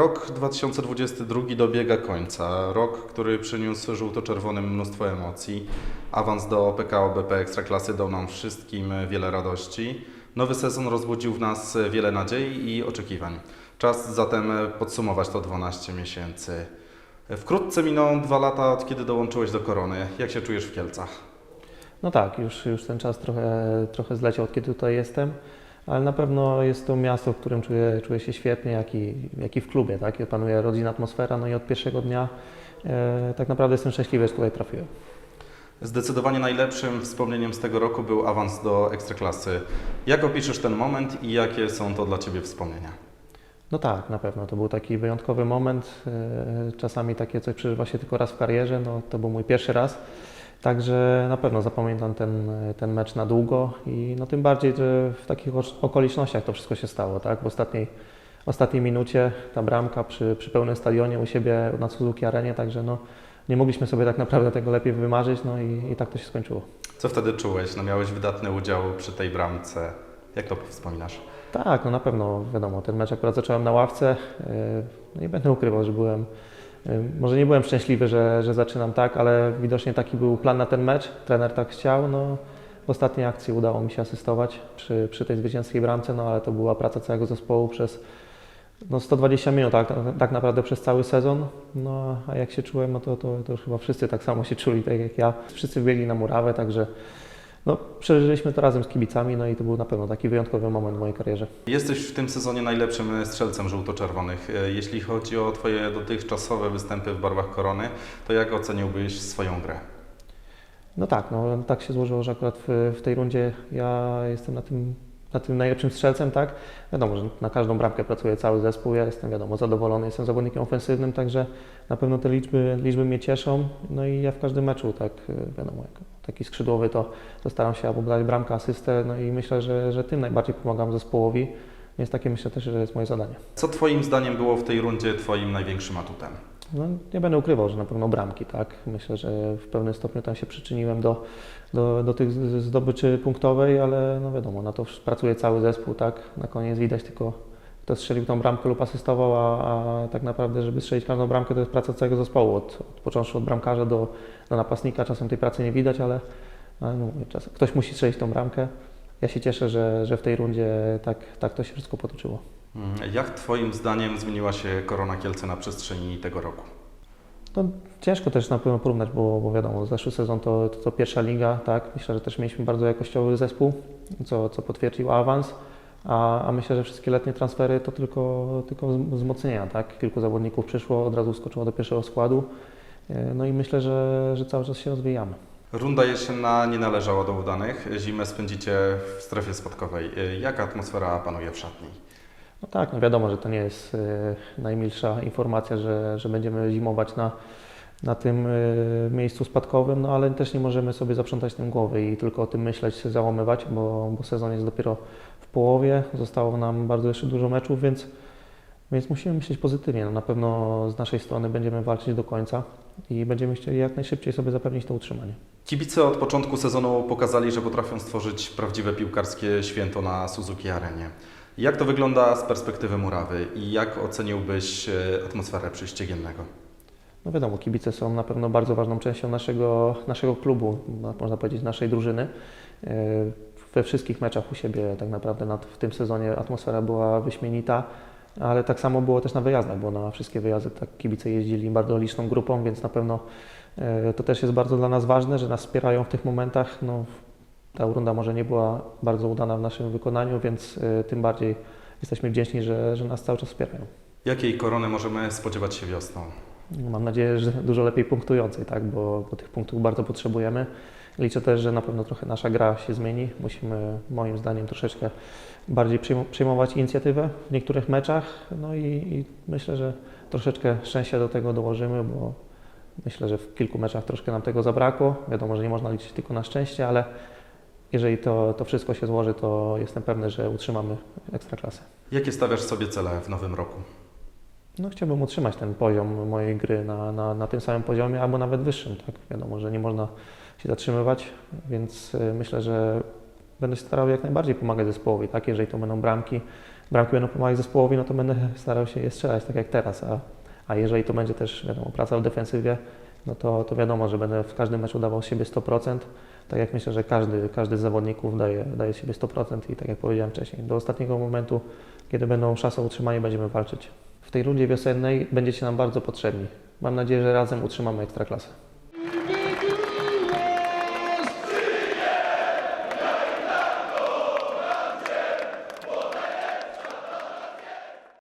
Rok 2022 dobiega końca. Rok, który przyniósł żółto-czerwonym mnóstwo emocji. Awans do PKO BP Ekstraklasy dał nam wszystkim wiele radości. Nowy sezon rozbudził w nas wiele nadziei i oczekiwań. Czas zatem podsumować to 12 miesięcy. Wkrótce miną dwa lata, od kiedy dołączyłeś do Korony. Jak się czujesz w Kielcach? No tak, już, już ten czas trochę, trochę zleciał, od kiedy tutaj jestem, ale na pewno jest to miasto, w którym czuję, czuję się świetnie, jak i, jak i w klubie. Tak? Panuje rodzinna atmosfera, no i od pierwszego dnia e, tak naprawdę jestem szczęśliwy, że tutaj trafiłem. Zdecydowanie najlepszym wspomnieniem z tego roku był awans do Ekstraklasy. Jak opiszesz ten moment i jakie są to dla Ciebie wspomnienia? No tak, na pewno. To był taki wyjątkowy moment. e, Czasami takie coś przeżywa się tylko raz w karierze. No, to był mój pierwszy raz. Także na pewno zapamiętam ten, ten mecz na długo i no tym bardziej, że w takich okolicznościach to wszystko się stało, tak? W ostatniej, ostatniej minucie ta bramka przy, przy pełnym stadionie u siebie na Suzuki Arenie, także no nie mogliśmy sobie tak naprawdę tego lepiej wymarzyć, no i, i tak to się skończyło. Co wtedy czułeś? No miałeś wydatny udział przy tej bramce. Jak to wspominasz? Tak, no na pewno, wiadomo, ten mecz akurat zacząłem na ławce. e, No nie będę ukrywał, że byłem, może nie byłem szczęśliwy, że, że zaczynam tak, ale widocznie taki był plan na ten mecz. Trener tak chciał. No, w ostatniej akcji udało mi się asystować przy, przy tej zwycięskiej bramce, no ale to była praca całego zespołu przez no, 120 minut, tak, tak naprawdę przez cały sezon. No a jak się czułem, no to, to, to chyba wszyscy tak samo się czuli, tak jak ja. Wszyscy biegli na murawę, także no, przeżyliśmy to razem z kibicami, no i to był na pewno taki wyjątkowy moment w mojej karierze. Jesteś w tym sezonie najlepszym strzelcem żółto-czerwonych. E, Jeśli chodzi o Twoje dotychczasowe występy w barwach Korony, to jak oceniłbyś swoją grę? No tak, no tak się złożyło, że akurat w, w tej rundzie ja jestem na tym, na tym najlepszym strzelcem, tak? Wiadomo, że na każdą bramkę pracuje cały zespół, ja jestem wiadomo zadowolony, jestem zawodnikiem ofensywnym, także na pewno te liczby, liczby mnie cieszą, no i ja w każdym meczu, tak, wiadomo, jak taki skrzydłowy to, to staram się albo dać bramkę, asystę, no i myślę, że, że tym najbardziej pomagam zespołowi, więc takie myślę też, że jest moje zadanie. Co Twoim zdaniem było w tej rundzie Twoim największym atutem? No, nie będę ukrywał, że na pewno bramki, tak. Myślę, że w pewnym stopniu tam się przyczyniłem do, do, do tych zdobyczy punktowej, ale no wiadomo, na to pracuje cały zespół, tak. Na koniec widać tylko, kto strzelił tą bramkę lub asystował, a, a tak naprawdę, żeby strzelić każdą bramkę, to jest praca całego zespołu, od, od począwszy od bramkarza do, do napastnika. Czasem tej pracy nie widać, ale, no, czasem ktoś musi strzelić tą bramkę. Ja się cieszę, że, że w tej rundzie tak, tak to się wszystko potoczyło. Mm, Jak Twoim zdaniem zmieniła się Korona Kielce na przestrzeni tego roku? No, ciężko też na pewno porównać, bo, bo wiadomo, zeszły sezon to, to, to pierwsza liga, tak? Myślę, że też mieliśmy bardzo jakościowy zespół, co, co potwierdził awans, a, a myślę, że wszystkie letnie transfery to tylko, tylko wz- wzmocnienia, tak? Kilku zawodników przyszło, od razu skoczyło do pierwszego składu, E, no i myślę, że, że cały czas się rozwijamy. Runda jesienna nie należała do udanych. Zimę spędzicie w strefie spadkowej. E, Jaka atmosfera panuje w szatni? No tak, no wiadomo, że to nie jest e, najmilsza informacja, że, że będziemy zimować na, na tym e, miejscu spadkowym, no ale też nie możemy sobie zaprzątać tym głowy i tylko o tym myśleć, załamywać, bo, bo sezon jest dopiero w połowie, zostało nam bardzo jeszcze dużo meczów, więc, więc musimy myśleć pozytywnie. No, na pewno z naszej strony będziemy walczyć do końca i będziemy chcieli jak najszybciej sobie zapewnić to utrzymanie. Kibice od początku sezonu pokazali, że potrafią stworzyć prawdziwe piłkarskie święto na Suzuki Arenie. Jak to wygląda z perspektywy murawy i jak oceniłbyś e, atmosferę przyściegiennego? No wiadomo, kibice są na pewno bardzo ważną częścią naszego, naszego klubu, można powiedzieć naszej drużyny. E, We wszystkich meczach u siebie tak naprawdę w tym sezonie atmosfera była wyśmienita, ale tak samo było też na wyjazdach, bo na wszystkie wyjazdy tak kibice jeździli bardzo liczną grupą, więc na pewno e, to też jest bardzo dla nas ważne, że nas wspierają w tych momentach. No, ta runda może nie była bardzo udana w naszym wykonaniu, więc e, tym bardziej jesteśmy wdzięczni, że, że nas cały czas wspierają. Jakiej korony możemy spodziewać się wiosną? Mam nadzieję, że dużo lepiej punktującej, tak? bo, bo tych punktów bardzo potrzebujemy. Liczę też, że na pewno trochę nasza gra się zmieni. Musimy, moim zdaniem, troszeczkę bardziej przyjmo- przyjmować inicjatywę w niektórych meczach. No i, i myślę, że troszeczkę szczęścia do tego dołożymy, bo myślę, że w kilku meczach troszkę nam tego zabrakło. Wiadomo, że nie można liczyć tylko na szczęście, ale jeżeli to, to wszystko się złoży, to jestem pewny, że utrzymamy ekstraklasę. Jakie stawiasz sobie cele w nowym roku? No, chciałbym utrzymać ten poziom mojej gry na, na, na tym samym poziomie, albo nawet wyższym. Tak? Wiadomo, że nie można się zatrzymywać, więc y, myślę, że będę się starał jak najbardziej pomagać zespołowi, tak? Jeżeli to będą bramki, bramki będą pomagać zespołowi, no to będę starał się je strzelać tak jak teraz, a, a jeżeli to będzie też, wiadomo, praca w defensywie, no to, to wiadomo, że będę w każdym meczu dawał siebie 100%, tak jak myślę, że każdy, każdy z zawodników daje, daje siebie 100% i tak jak powiedziałem wcześniej, do ostatniego momentu, kiedy będą szanse o utrzymanie, będziemy walczyć. W tej rundzie wiosennej będziecie nam bardzo potrzebni. Mam nadzieję, że razem utrzymamy Ekstraklasę.